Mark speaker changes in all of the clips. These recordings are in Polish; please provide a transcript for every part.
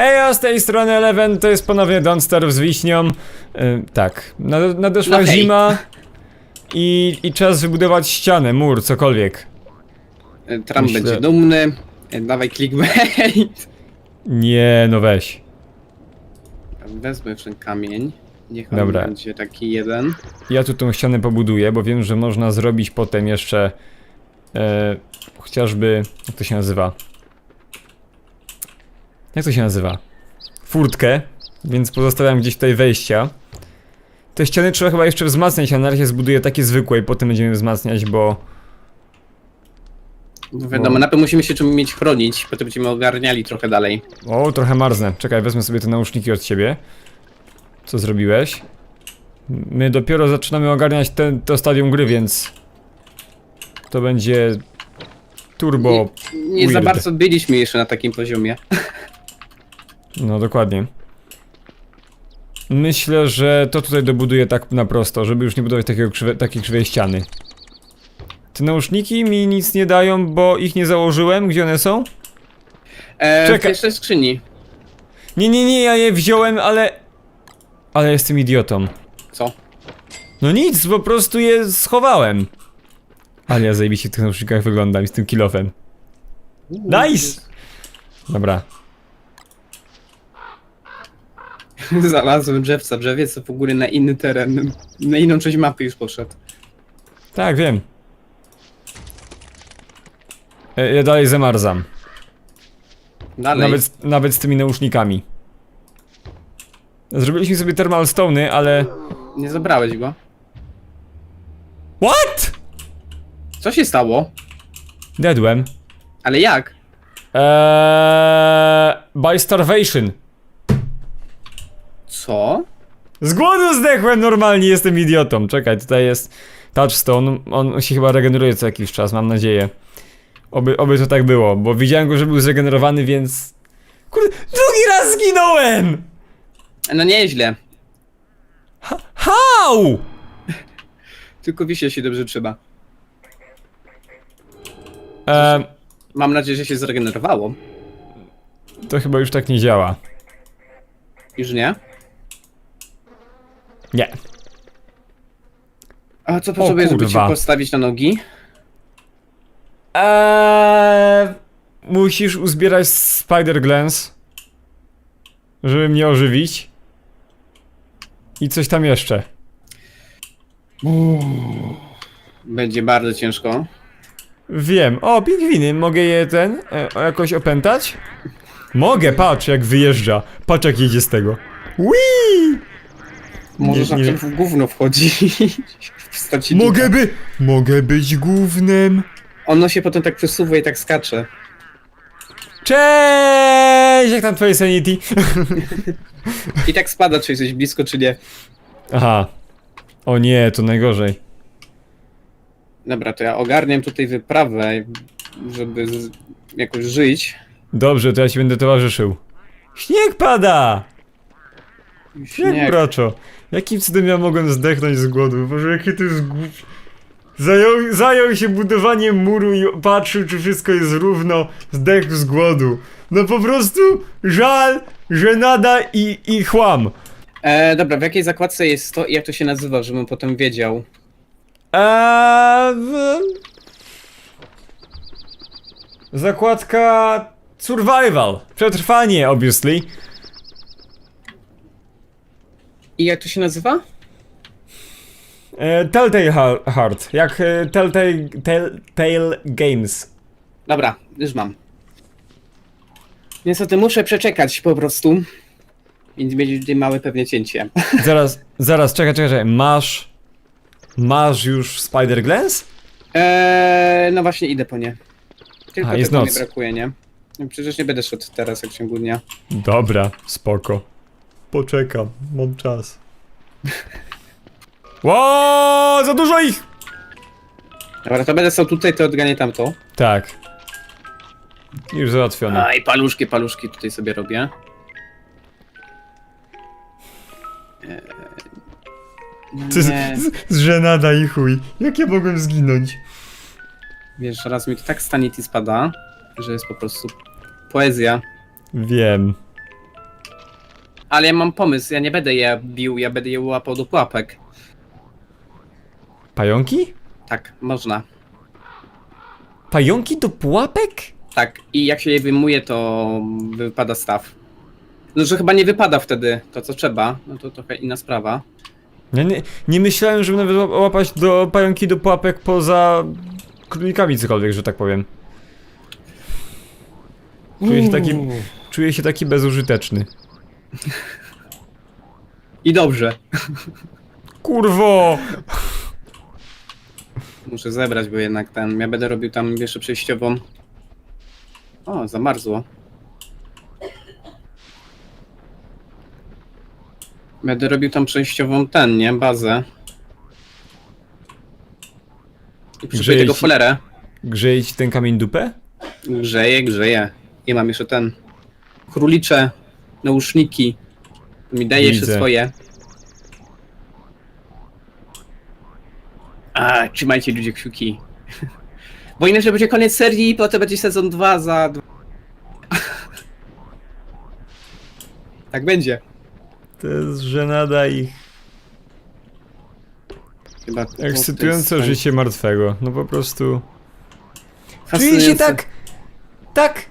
Speaker 1: Hej, z tej strony Eleven, to jest ponownie Don't Starve z wiśnią. E, tak, nade- nadeszła
Speaker 2: No
Speaker 1: zima i, i czas wybudować ścianę, mur, cokolwiek.
Speaker 2: E, Trump
Speaker 1: Myślę-
Speaker 2: będzie dumny. E, Dawaj clickbait.
Speaker 1: Nie, no weź.
Speaker 2: Wezmę ten kamień. Niech on
Speaker 1: Dobra.
Speaker 2: będzie taki jeden.
Speaker 1: Ja tu tą ścianę pobuduję, bo wiem, że można zrobić potem jeszcze e, chociażby, jak to się nazywa? Jak to się nazywa? Furtkę, więc pozostawiam gdzieś tutaj wejścia. Te ściany trzeba chyba jeszcze wzmacniać, a na razie zbuduję takie zwykłe i potem będziemy wzmacniać, bo...
Speaker 2: No wiadomo, najpierw musimy się czym mieć chronić, potem będziemy ogarniali trochę dalej.
Speaker 1: O, trochę marznę. Czekaj, wezmę sobie te nauszniki od ciebie. Co zrobiłeś? My dopiero zaczynamy ogarniać ten, to stadium gry, więc... To będzie... Turbo...
Speaker 2: Nie za
Speaker 1: Weird.
Speaker 2: bardzo byliśmy jeszcze na takim poziomie.
Speaker 1: No, dokładnie. Myślę, że to tutaj dobuduję tak na prosto, żeby już nie budować takiego krzywe, takiej krzywej ściany. Te nauszniki mi nic nie dają, bo ich nie założyłem. Gdzie one są?
Speaker 2: E, w
Speaker 1: Czekaj.
Speaker 2: pierwszej skrzyni.
Speaker 1: Nie, nie, nie, ja je wziąłem, ale... Ale jestem idiotą.
Speaker 2: Co?
Speaker 1: No nic, po prostu je schowałem. Ale ja zajebiście w tych nausznikach wyglądam i z tym kilofem. Nice! Dobra.
Speaker 2: Znalazłem drzewca, drzewiec to w ogóle na inny teren, na inną część mapy już poszedł.
Speaker 1: Tak, wiem. E, Ja dalej zamarzam.
Speaker 2: Dalej.
Speaker 1: Nawet, nawet z tymi nausznikami. Zrobiliśmy sobie thermal stone'y, ale...
Speaker 2: Nie zabrałeś go.
Speaker 1: What?
Speaker 2: Co się stało?
Speaker 1: Deadłem.
Speaker 2: Ale jak?
Speaker 1: Eee, by starvation.
Speaker 2: Co?
Speaker 1: Z głodu zdechłem normalnie, jestem idiotą. Czekaj, tutaj jest touchstone. On się chyba regeneruje co jakiś czas, mam nadzieję. Oby, oby to tak było, bo widziałem go, że był zregenerowany, więc... Kurde, drugi raz zginąłem!
Speaker 2: No nieźle.
Speaker 1: How?
Speaker 2: Tylko wisie się dobrze trzeba. Mam nadzieję, że się zregenerowało.
Speaker 1: to chyba już tak nie działa.
Speaker 2: Już nie?
Speaker 1: Nie.
Speaker 2: A co
Speaker 1: O
Speaker 2: potrzebuję, żeby cię
Speaker 1: kurwa.
Speaker 2: postawić na nogi?
Speaker 1: Eee, musisz uzbierać Spider Glance, żeby mnie ożywić. I coś tam jeszcze.
Speaker 2: Będzie bardzo ciężko.
Speaker 1: Wiem. O, pingwiny, mogę je ten e, jakoś opętać? Mogę, patrz jak wyjeżdża. Patrz jak jedzie z tego. Whee!
Speaker 2: Możesz na
Speaker 1: nie-
Speaker 2: w gówno wchodzić. w postaci
Speaker 1: Mogę
Speaker 2: ducha.
Speaker 1: by... Mogę być głównym.
Speaker 2: Ono się potem tak przesuwa i tak skacze.
Speaker 1: Cześć! Jak tam twoje sanity?
Speaker 2: I tak spada, czy jesteś blisko, czy nie.
Speaker 1: Aha. O nie, to najgorzej.
Speaker 2: Dobra, to ja ogarniam tutaj wyprawę, żeby z... jakoś żyć.
Speaker 1: Dobrze, to ja ci będę towarzyszył. Śnieg pada!
Speaker 2: Śnieg.
Speaker 1: braczo? Jakim cudem ja mogłem zdechnąć z głodu? Boże, jakie to jest głup... Zajął, zajął się budowaniem muru i patrzył, czy wszystko jest równo, zdechł z głodu. No po prostu żal, żenada i, i chłam.
Speaker 2: E, dobra, w jakiej zakładce jest to i jak to się nazywa, żebym potem wiedział?
Speaker 1: Eee, w... Zakładka... Survival. Przetrwanie, obviously.
Speaker 2: I jak to się nazywa?
Speaker 1: E, Telltale Ha- Heart. Jak e, Telltale, Telltale Games.
Speaker 2: Dobra, już mam. Niestety muszę przeczekać po prostu. Więc będzie tutaj małe pewnie cięcie.
Speaker 1: Zaraz, zaraz, czekaj, czekaj, czekaj. Masz... Masz już Spider Glance?
Speaker 2: Eee, no właśnie idę po nie. Tylko
Speaker 1: A, jest
Speaker 2: tego
Speaker 1: noc.
Speaker 2: nie brakuje, nie? No Przecież nie będę szedł teraz jak w ciągu dnia.
Speaker 1: Dobra, spoko. Poczekam, mam czas. Ło, za dużo ich!
Speaker 2: Dobra, to będę stał tutaj, to odganię tamto.
Speaker 1: Tak. Już załatwione.
Speaker 2: A i paluszki, paluszki tutaj sobie robię. Eee,
Speaker 1: Ty,
Speaker 2: nie,
Speaker 1: z, z żenada i chuj. Jak ja mogłem zginąć?
Speaker 2: wiesz, raz mi to tak sanity spada, że jest po prostu poezja.
Speaker 1: Wiem.
Speaker 2: Ale ja mam pomysł, ja nie będę je bił, ja będę je łapał do pułapek.
Speaker 1: Pająki?
Speaker 2: Tak, można.
Speaker 1: Pająki do pułapek?
Speaker 2: Tak, i jak się je wyjmuje, to wypada staw. No, że chyba nie wypada wtedy to, co trzeba, no to trochę inna sprawa.
Speaker 1: Ja nie, nie myślałem, żeby nawet łap- łapać do pająki do pułapek poza królikami cokolwiek, że tak powiem. Czuję się taki, czuję się taki bezużyteczny.
Speaker 2: I dobrze.
Speaker 1: Kurwo!
Speaker 2: Muszę zebrać, bo jednak ten, ja będę robił tam wieszę przejściową. O, zamarzło. Będę robił tam przejściową ten, nie? Bazę. I
Speaker 1: Grzeje
Speaker 2: przyszły tego
Speaker 1: ci-
Speaker 2: cholerę.
Speaker 1: Grzeje ci ten kamień dupę?
Speaker 2: Grzeje, grzeje. I mam jeszcze ten. Królicze nauszniki. Mi daje jeszcze
Speaker 1: Widzę.
Speaker 2: swoje. A, trzymajcie ludzie kciuki. Bo inaczej będzie koniec serii, potem będzie sezon 2 za. dwa- tak będzie.
Speaker 1: To jest żenada i
Speaker 2: Chyba to
Speaker 1: ekscytujące
Speaker 2: jest
Speaker 1: życie martwego. No po prostu... Czuję
Speaker 2: fascynujące.
Speaker 1: się tak... Tak...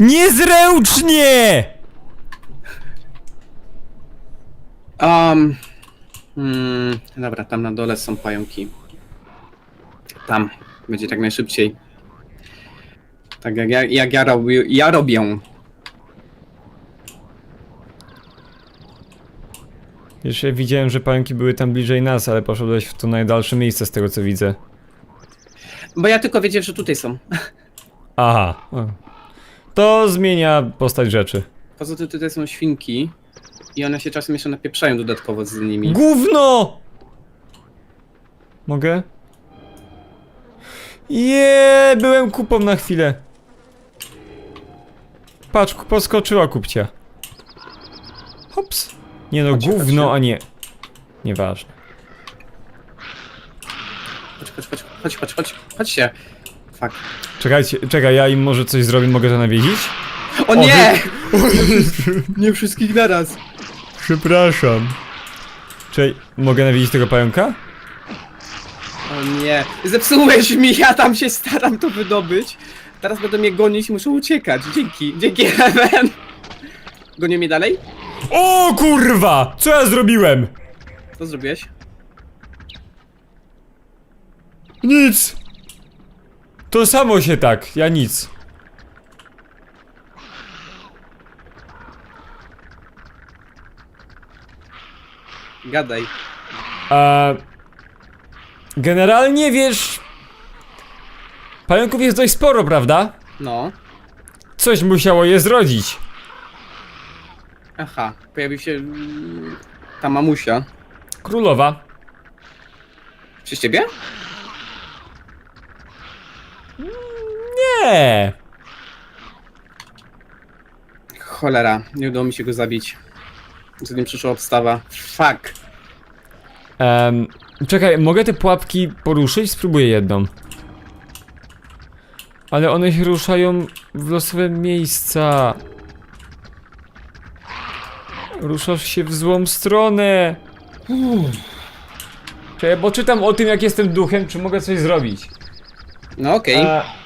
Speaker 1: Niezręcznie!
Speaker 2: Um, mm, dobra, tam na dole są pająki. Tam. Będzie tak najszybciej. Tak jak ja, jak ja, robię, ja robię.
Speaker 1: Wiesz, ja widziałem, że pająki były tam bliżej nas, ale poszedłeś w to najdalsze miejsce z tego co widzę.
Speaker 2: Bo ja tylko wiedziałem, że tutaj są.
Speaker 1: Aha. o. To zmienia postać rzeczy.
Speaker 2: Poza tym tutaj są świnki. I one się czasem jeszcze napieprzają dodatkowo z nimi.
Speaker 1: Gówno! Mogę? Je, byłem kupą na chwilę. Patrz, poskoczyła kupcia. Hops. Nie no, gówno, a nie. Nieważne.
Speaker 2: Chodź, chodź, chodź, chodź, chodź, chodź, chodźcie. Fuck.
Speaker 1: Czekajcie, czekaj, ja im może coś zrobię, mogę to nawiedzić?
Speaker 2: O nie! nie wszystkich naraz.
Speaker 1: Przepraszam. Czekaj, mogę nawiedzić tego pająka?
Speaker 2: O nie. Zepsułeś mi, ja tam się staram to wydobyć. Teraz będą mnie gonić i muszę uciekać. Dzięki, dzięki Ewen. Gonią mnie dalej?
Speaker 1: O kurwa! Co ja zrobiłem?
Speaker 2: Co zrobiłeś?
Speaker 1: Nic! To samo się tak, ja nic.
Speaker 2: Gadaj.
Speaker 1: A... Generalnie wiesz... Pająków jest dość sporo, prawda?
Speaker 2: No.
Speaker 1: Coś musiało je zrodzić.
Speaker 2: Aha, pojawił się mm, ta mamusia.
Speaker 1: Królowa.
Speaker 2: Przez ciebie?
Speaker 1: Nie.
Speaker 2: Cholera, nie udało mi się go zabić. Zanim przyszła obstawa. Fuck.
Speaker 1: Em, czekaj, mogę te pułapki poruszyć? Spróbuję jedną. Ale one się ruszają w losowe miejsca. Ruszasz się w złą stronę. Czekaj, bo czytam o tym, jak jestem duchem, czy mogę coś zrobić.
Speaker 2: No okej.
Speaker 1: A...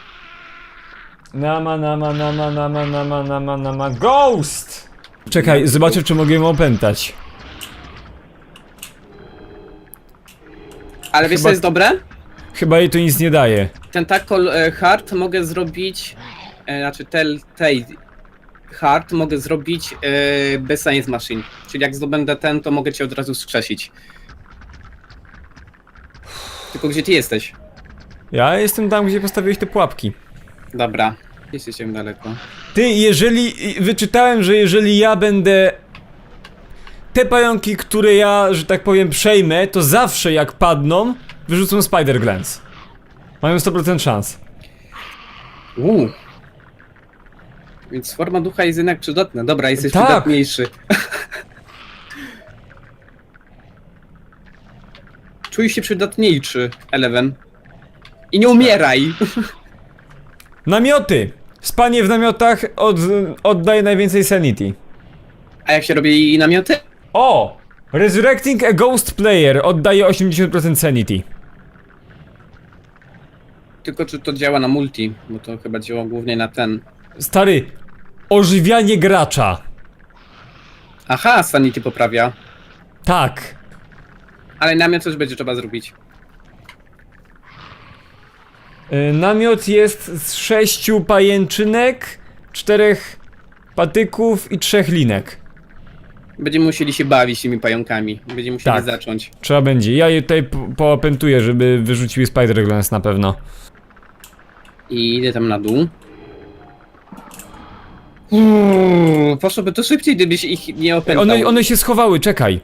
Speaker 1: Nama, nama, nama, nama, nama, nama, nama, ghost! Czekaj, zobaczę, czy mogę ją opętać.
Speaker 2: Ale wiesz co
Speaker 1: chyba-
Speaker 2: jest dobre?
Speaker 1: Chyba jej to nic nie daje.
Speaker 2: Tentacle e, Heart mogę zrobić, e, znaczy Telltale Heart mogę zrobić e, bez Science Machine. Czyli jak zdobędę ten, to mogę cię od razu skrzesić. Tylko gdzie ty jesteś?
Speaker 1: Ja jestem tam, gdzie postawiłeś te pułapki.
Speaker 2: Dobra, jesteś daleko.
Speaker 1: Ty, jeżeli. Wyczytałem, że jeżeli ja będę. Te pająki, które ja, że tak powiem, przejmę, to zawsze jak padną, wyrzucą Spider Glance. Mają 100% szans.
Speaker 2: Uuu. Więc forma ducha jest jednak przydatna. Dobra, jesteś
Speaker 1: Tak.
Speaker 2: przydatniejszy. Czuj się przydatniejszy, Eleven. I nie umieraj!
Speaker 1: Namioty! Spanie w namiotach od, oddaje najwięcej sanity.
Speaker 2: A jak się robi namioty?
Speaker 1: O! Resurrecting a Ghost Player oddaje 80% sanity.
Speaker 2: Tylko czy to działa na multi, bo to chyba działa głównie na ten.
Speaker 1: Stary, ożywianie gracza.
Speaker 2: Aha, sanity poprawia.
Speaker 1: Tak.
Speaker 2: Ale namiot coś będzie trzeba zrobić.
Speaker 1: Y, Namiot jest z sześciu pajęczynek, czterech patyków i trzech linek.
Speaker 2: Będziemy musieli się bawić tymi pająkami. Będziemy musieli
Speaker 1: Tak.
Speaker 2: zacząć.
Speaker 1: Trzeba będzie. Ja je tutaj po- poopętuję, żeby wyrzuciły Spider Glance na pewno.
Speaker 2: I idę tam na dół. Uuu, poszłoby to szybciej, gdybyś ich nie opętał.
Speaker 1: One, one się schowały, czekaj.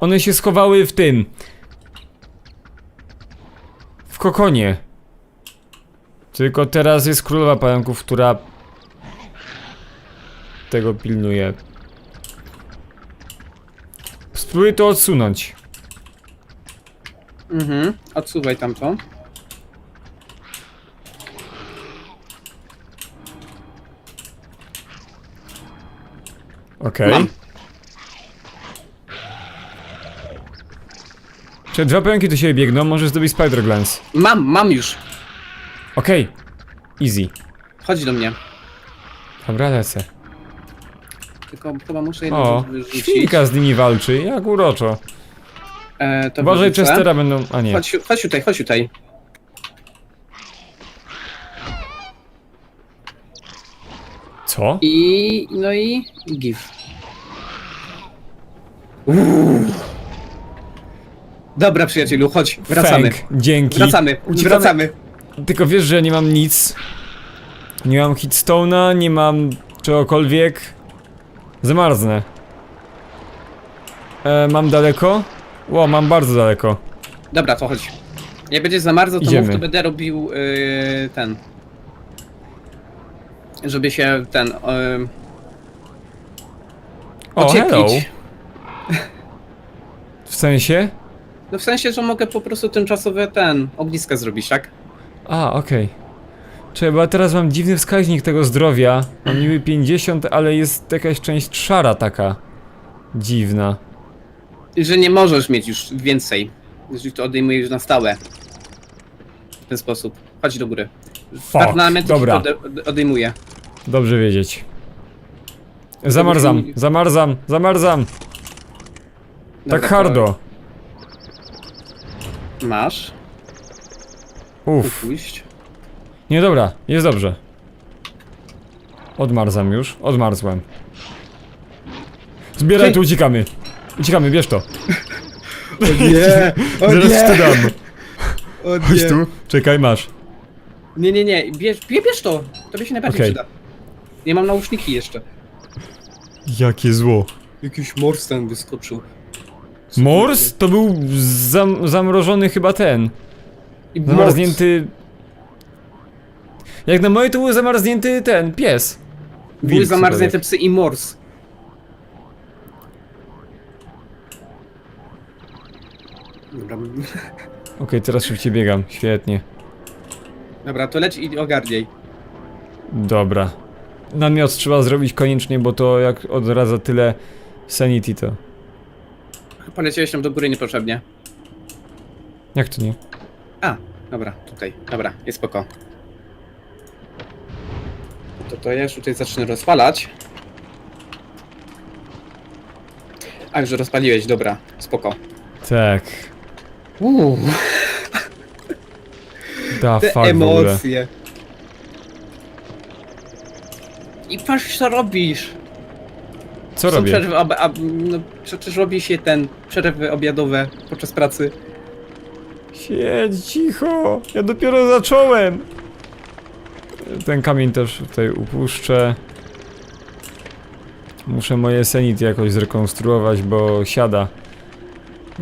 Speaker 1: One się schowały w tym. W kokonie. Tylko teraz jest królowa pająków, która tego pilnuje. Spróbuję to odsunąć.
Speaker 2: Mhm, odsuwaj tamto.
Speaker 1: Okej.
Speaker 2: Mam.
Speaker 1: Czy dwa pająki do siebie biegną, możesz zdobyć Spider Glance.
Speaker 2: Mam, mam już.
Speaker 1: Okej. Easy.
Speaker 2: Chodź do mnie.
Speaker 1: Dobra, lecę.
Speaker 2: Tylko chyba muszę jedną
Speaker 1: O,
Speaker 2: rzecz wyrzucić.
Speaker 1: świnka z nimi walczy, jak uroczo.
Speaker 2: E, to
Speaker 1: Uważaj,
Speaker 2: wyrzucę.
Speaker 1: Chestera będą... a nie.
Speaker 2: Chodź, chodź tutaj, chodź tutaj.
Speaker 1: Co?
Speaker 2: I, no i give. Uuu. Dobra, przyjacielu, chodź, wracamy.
Speaker 1: Fęk, dzięki.
Speaker 2: Wracamy,
Speaker 1: Uciekamy.
Speaker 2: wracamy.
Speaker 1: Tylko wiesz, że nie mam nic. Nie mam hitstone'a, nie mam czegokolwiek. Zamarznę. E, mam daleko? Ło, mam bardzo daleko.
Speaker 2: Dobra, to chodź. Jak będziesz za bardzo, to
Speaker 1: Idziemy.
Speaker 2: mów, to będę robił yy, ten. Żeby się ten. Yy,
Speaker 1: O, hello.
Speaker 2: ocieplić.
Speaker 1: W sensie?
Speaker 2: No w sensie, że mogę po prostu tymczasowe ten ogniska zrobić, tak?
Speaker 1: A, okej. Bo ja teraz mam dziwny wskaźnik tego zdrowia. Mam niby 50, ale jest jakaś część szara taka. Dziwna.
Speaker 2: Że nie możesz mieć już więcej. Jeżeli to odejmujesz na stałe. W ten sposób. Chodź do góry.
Speaker 1: Fuck,
Speaker 2: Parlament
Speaker 1: dobra.
Speaker 2: Ode, ode- odejmuje.
Speaker 1: Dobrze wiedzieć. Zamarzam, zamarzam, zamarzam.
Speaker 2: Dobra,
Speaker 1: Tak
Speaker 2: to
Speaker 1: hardo.
Speaker 2: Masz.
Speaker 1: Uff. Nie dobra, jest dobrze. Odmarzam już, odmarzłem. Zbieraj
Speaker 2: Hej.
Speaker 1: tu, uciekamy. Uciekamy, bierz to.
Speaker 2: O nie! O
Speaker 1: Zaraz ci to dam.
Speaker 2: O
Speaker 1: Chodź tu, czekaj, masz.
Speaker 2: Nie, nie, nie, bierz, bie- bierz to! Tobie się najbardziej
Speaker 1: Okej.
Speaker 2: przyda. Nie mam nauczniki jeszcze.
Speaker 1: Jakie zło.
Speaker 2: Jakiś mors ten wyskoczył.
Speaker 1: Mors? To był zam zamrożony chyba ten.
Speaker 2: I
Speaker 1: Zamarznięty... Jak na moje to był zamarznięty ten, pies.
Speaker 2: Były
Speaker 1: Wilk,
Speaker 2: zamarznięte
Speaker 1: cokolwiek.
Speaker 2: psy i mors. Dobra,
Speaker 1: Okej, teraz szybciej biegam, świetnie.
Speaker 2: dobra, to leć i ogarniaj.
Speaker 1: Dobra. Namiot trzeba zrobić koniecznie, bo to jak odradza tyle sanity to...
Speaker 2: Poleciałeś tam do góry niepotrzebnie.
Speaker 1: Jak to nie?
Speaker 2: A, dobra, tutaj, dobra, jest spoko. To to ja już tutaj zacznę rozpalać. A, już rozpaliłeś, dobra, spoko.
Speaker 1: Tak.
Speaker 2: Uuu,
Speaker 1: Da
Speaker 2: te
Speaker 1: fuck w ogóle.
Speaker 2: emocje. I patrz co robisz.
Speaker 1: Co
Speaker 2: Są
Speaker 1: robię?
Speaker 2: Przerwy, no, przecież robi się ten przerwy obiadowe podczas pracy.
Speaker 1: Siedź cicho, ja dopiero zacząłem. Ten kamień też tutaj upuszczę. Muszę moje sanity jakoś zrekonstruować, bo siada.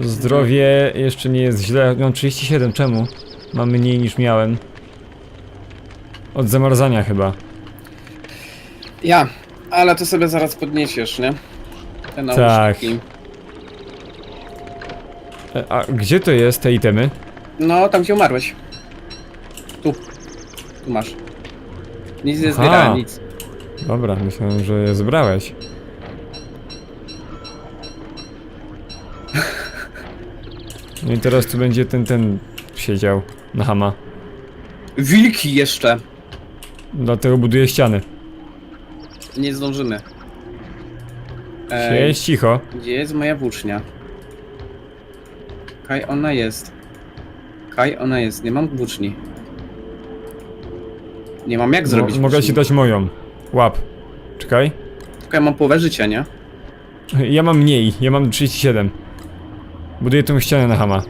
Speaker 1: Zdrowie jeszcze nie jest źle. Mam 37, czemu? Mam mniej niż miałem. Od zamarzania chyba.
Speaker 2: Ja, ale to sobie zaraz podniesiesz, nie? Te
Speaker 1: Tak. A gdzie to jest te itemy?
Speaker 2: No, tam gdzie umarłeś. Tu. Tu masz. Nic nie
Speaker 1: Aha.
Speaker 2: nic.
Speaker 1: Dobra, myślałem, że je zebrałeś. No i teraz tu będzie ten, ten siedział na hama.
Speaker 2: Wilki jeszcze.
Speaker 1: Dlatego buduje ściany.
Speaker 2: Nie zdążymy.
Speaker 1: Ej, Siedź cicho.
Speaker 2: gdzie jest moja włócznia? Kaj ona jest. Kaj ona jest. Nie mam włóczni. Nie mam jak zrobić
Speaker 1: Mo mogę
Speaker 2: włóczni.
Speaker 1: ci dać moją. Łap. Czekaj.
Speaker 2: Tylko ja mam połowę życia, nie?
Speaker 1: Ja mam mniej, ja mam 37. Buduję tą ścianę na hama.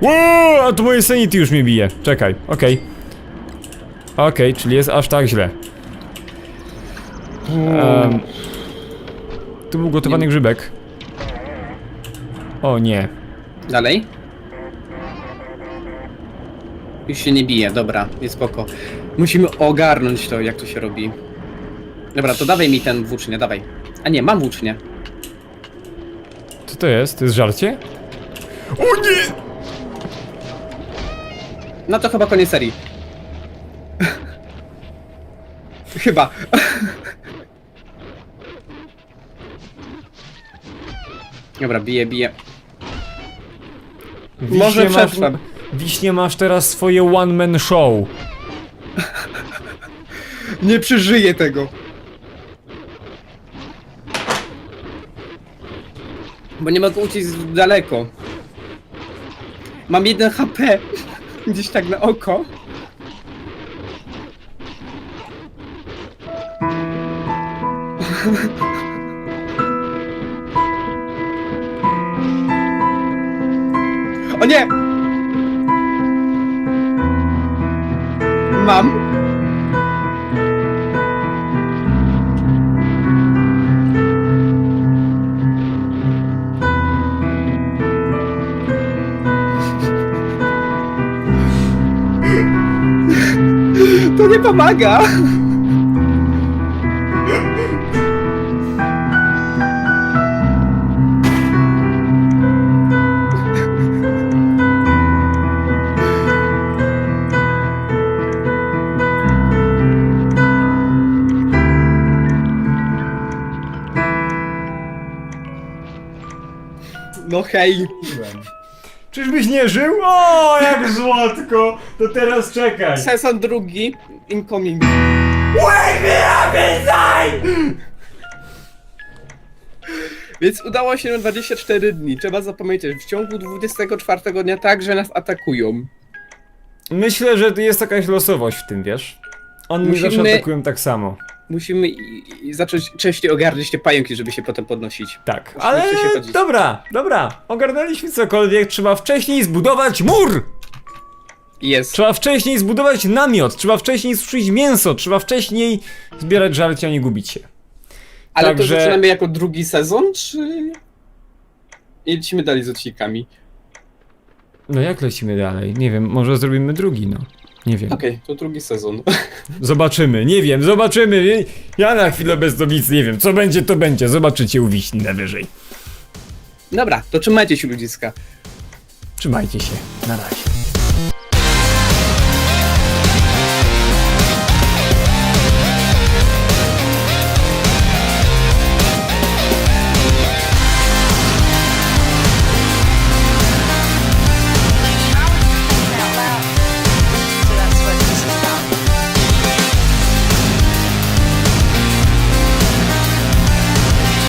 Speaker 1: Wow, a to moje sanity już mnie bije. Czekaj, okej. Okej, czyli jest aż tak źle. Um, tu był gotowany
Speaker 2: Nie-
Speaker 1: grzybek. O nie.
Speaker 2: Dalej. Już się nie bije, dobra, jest spoko. Musimy ogarnąć to, jak to się robi. Dobra, to dawaj mi ten włócznię, dawaj. A nie, mam włócznię.
Speaker 1: Co to jest? To jest żarcie? O nie!
Speaker 2: No to chyba koniec serii. chyba. Dobra, bije, bije. Może
Speaker 1: Wiśnie masz-
Speaker 2: przetrwam.
Speaker 1: Wiśnie masz teraz swoje one man show.
Speaker 2: Nie przeżyję tego. Bo nie mogę uciec daleko. Mam jeden HP. Gdzieś tak na oko. O nie! Mam. To nie pomaga! No hej!
Speaker 1: Czyżbyś nie żył? O, jak słodko! To teraz czekaj.
Speaker 2: Sezon drugi, incoming. Więc udało się na 24 dni. Trzeba zapamiętać, w ciągu 24 dnia także nas atakują.
Speaker 1: Myślę, że jest jakaś losowość w tym, wiesz? Oni
Speaker 2: Musimy-
Speaker 1: zawsze atakują tak samo.
Speaker 2: Musimy i, i zacząć częściej ogarniać te pająki, żeby się potem podnosić.
Speaker 1: Tak, ale
Speaker 2: chodzić.
Speaker 1: dobra, dobra. Ogarnęliśmy cokolwiek, trzeba wcześniej zbudować mur!
Speaker 2: Jest.
Speaker 1: Trzeba wcześniej zbudować namiot, trzeba wcześniej suszyć mięso, trzeba wcześniej zbierać żarcie, a nie gubić się.
Speaker 2: Ale
Speaker 1: także-
Speaker 2: to zaczynamy jako drugi sezon, czy... I lecimy dalej z odcinkami.
Speaker 1: No jak lecimy dalej? Nie wiem, może zrobimy drugi, no. Nie wiem.
Speaker 2: Okej, to drugi sezon.
Speaker 1: Zobaczymy, nie wiem, zobaczymy. Ja na chwilę bez to nic nie wiem. Co będzie, to będzie. Zobaczycie u wiśni najwyżej.
Speaker 2: Dobra, to trzymajcie się ludziska.
Speaker 1: Trzymajcie się. Na razie.